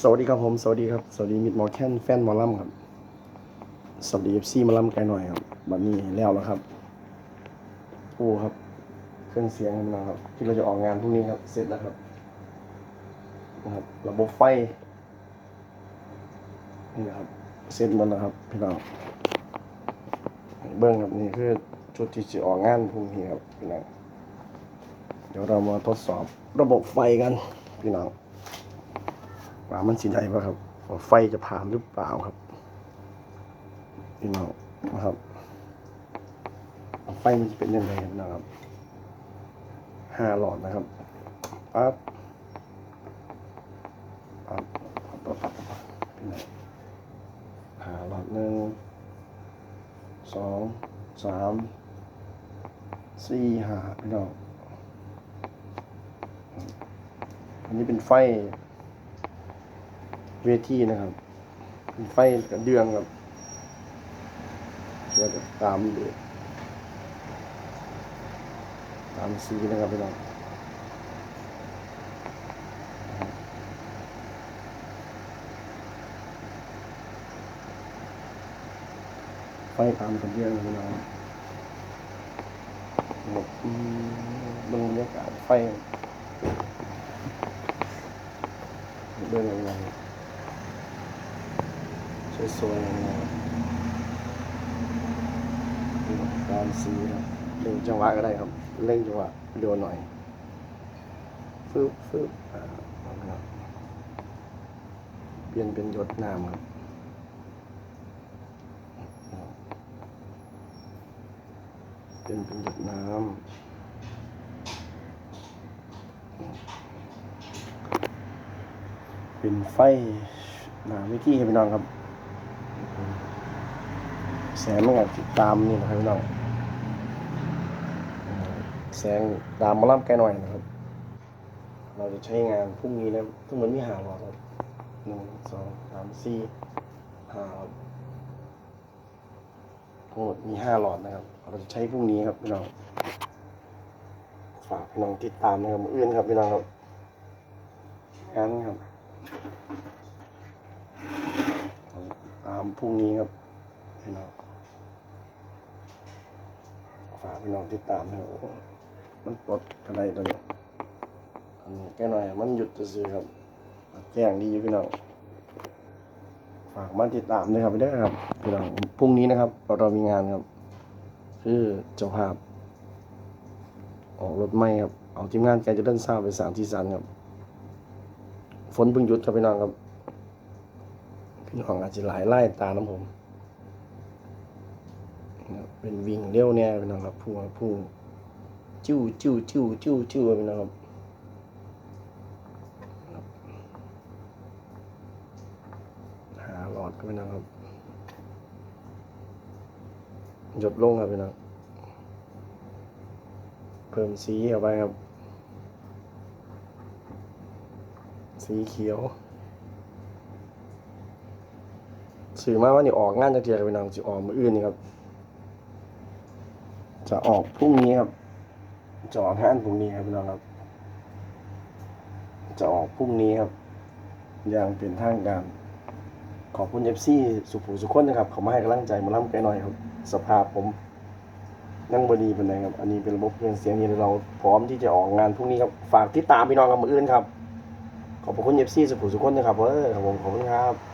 สวัสดีครับผม สวัสดีครับ สวัสดีมิดมอแคนแฟนมอลำครับ สวัสดีเอฟซีมอลำไกลหน่อยครับบัดนี้แล้วแล้วครับโอ้ครับ เครื่องเสียงของเราครับ ที่เราจะออกงานพรุ่งนี้ครับ เสร็จแล้วครับนะครับ ระบบไฟ นี่นะครับ เสร็จหมดแล้วครับพี่น้องเบิ้งครับนี่คือชุดที่จะออกงานพรุ่งนี้ครับพี่น้อง เดี๋ยวเรามาทดสอบระบบไฟกันพี่น้อง ว่ามันสิได้ป่ะครับว่าไฟจะผ่านหรือเปล่าครับพี่น้องนะครับไฟมันจะเป็นยังไงนะครับห้าหลอดนะครับปั๊บปั๊บปั๊บปั๊บพี่น้องหาหลอดหนึ่งสองสามสี่ห้าพี่น้องอันนี้เป็นไฟ เวทีนะครับไฟกับเดืองครับก็จะตามดูตามสีนะครับพี่น้องไฟตามกันเดืองนะพี่น้องบบอืมเบรรยากาศไฟเบื้องไร สวยๆนะครับตามสีครับเล่งจังหวะก็ได้ครับ เล่งจังหวะเร็วหน่อยฟึบฟึบอ่าครับเปลี่ยนเป็นหยดน้ำครับเปลี่ยนเป็นหยดน้ำเป็นไฟหนาวิธีให้พี่น้องครับ แสงมันก็ติดตามนี่นะครับพี่น้องแสงตามมาล่ำแกหน่อยนะครับ เราจะใช้งานพรุ่งนี้นะทั้งหมดมีหาหลอดครับหนึ่งสองสามสี่ห้าครับทั้งหมดมีห้าหลอดนะครับ เราจะใช้พรุ่งนี้ครับพี่น้องฝากพี่น้องติดตามนะครับมืออื่นครับพี่น้องครับงานครับ ตามพรุ่งนี้ครับพี่น้องฝากพี่น้องติดตามนะโอ้มันปลดอะไรตัวนี้อันนี้แค่หน่อยมันหยุดจะซื้อครับแจ้งดีอยู่พี่น้องฝากมาติดตามด้วยครับไปด้วยครับพี่น้องพรุ่งนี้นะครับเราเรามีงานครับ คือเจ้าภาพ ออกรถไม่ครับ เอาทีมงานแกจะเดินสร้างไปสามที่สันครับ ฝนเพิ่งหยุดครับพี่น้องครับ น้องอาจจะหลายไล่ตาน้ำผมเป็นวิ่งเร็วเนี่ยเป็นนะครับพุ่งพุ่งจิ้วจิ้วจิ้วจิ้วจิ้วเป็นนะครับครับหาหลอดก็เป็นนะครับหยดลงครับเป็นนะเพิ่มสีเข้าไปครับ สีเขียว สื่อมาว่านี่ออกงานจากเทียร์เป็นนางจะออกมืออื่นนี่ครับ จะออกพรุ่งนี้ครับ จะออกงานพรุ่งนี้ครับพี่น้องครับ จะออกพรุ่งนี้ครับ อย่างเป็นทางการ ขอบคุณเอฟซีสุภูสุขคนนะครับ เขามาให้กำลังใจมาล่ำไกหน่อยครับ สภาพผมนั่งบดีเป็นไงครับ อันนี้เป็นระบบเครื่องเสียงที่เราพร้อมที่จะออกงานพรุ่งนี้ครับ ฝากติดตามพี่น้องกับมืออื่นครับ ขอบคุณเอฟซีสุภูสุขคนนะครับเออครับผมขอบคุณครับ